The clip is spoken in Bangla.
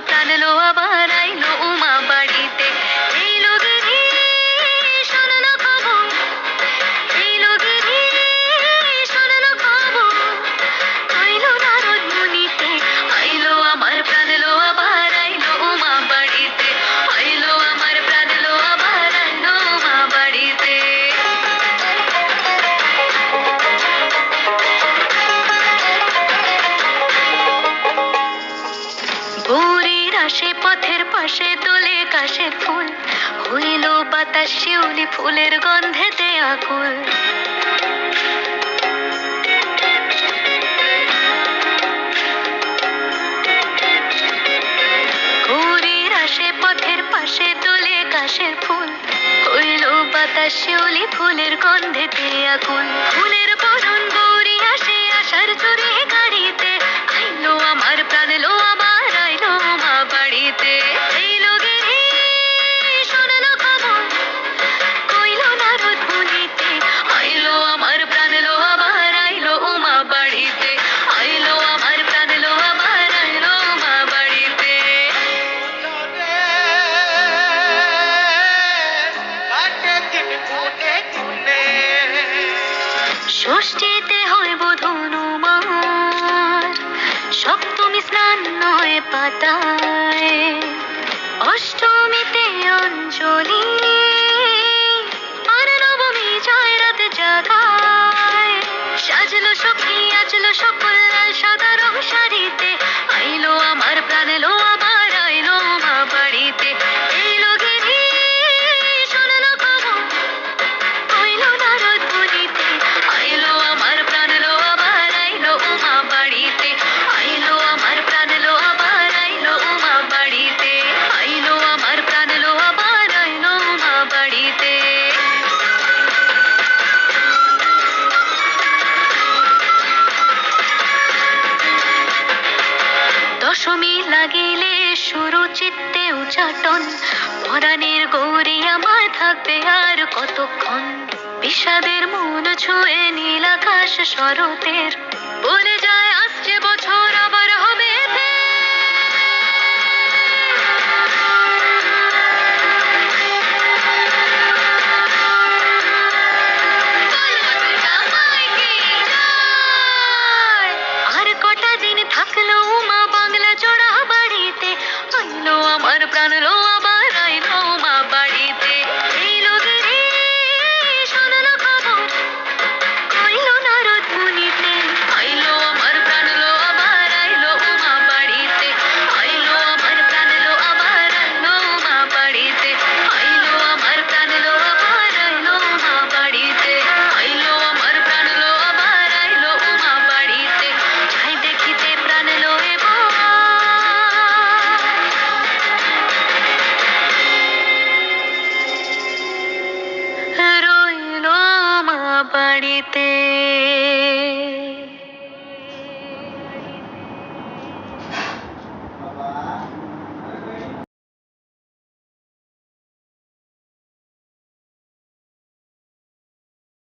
ప్రాణలో అబారైలో আসে পথের পাশে দোলে কাশের ফুল। হইল বাতাস শিউলি ফুলের গন্ধেতে আকুল। পাশে দোলে কাশের ফুল। হইল বাতাস শিউলি ফুলের গন্ধেতে আকুল। ফুলের ষষ্ঠীতে হইব ধনুমার সপ্তমী স্নান নয় পাতায়। পশ্রমে লাগিলে সুর চিত্তে উচাটন। পরাণের গৌরী আমার থাকবে আর কতক্ষণ? বিষাদের মন ছুঁয়ে নীল আকাশ শরতের। বলে যায় আসছে বছর বাড়িতে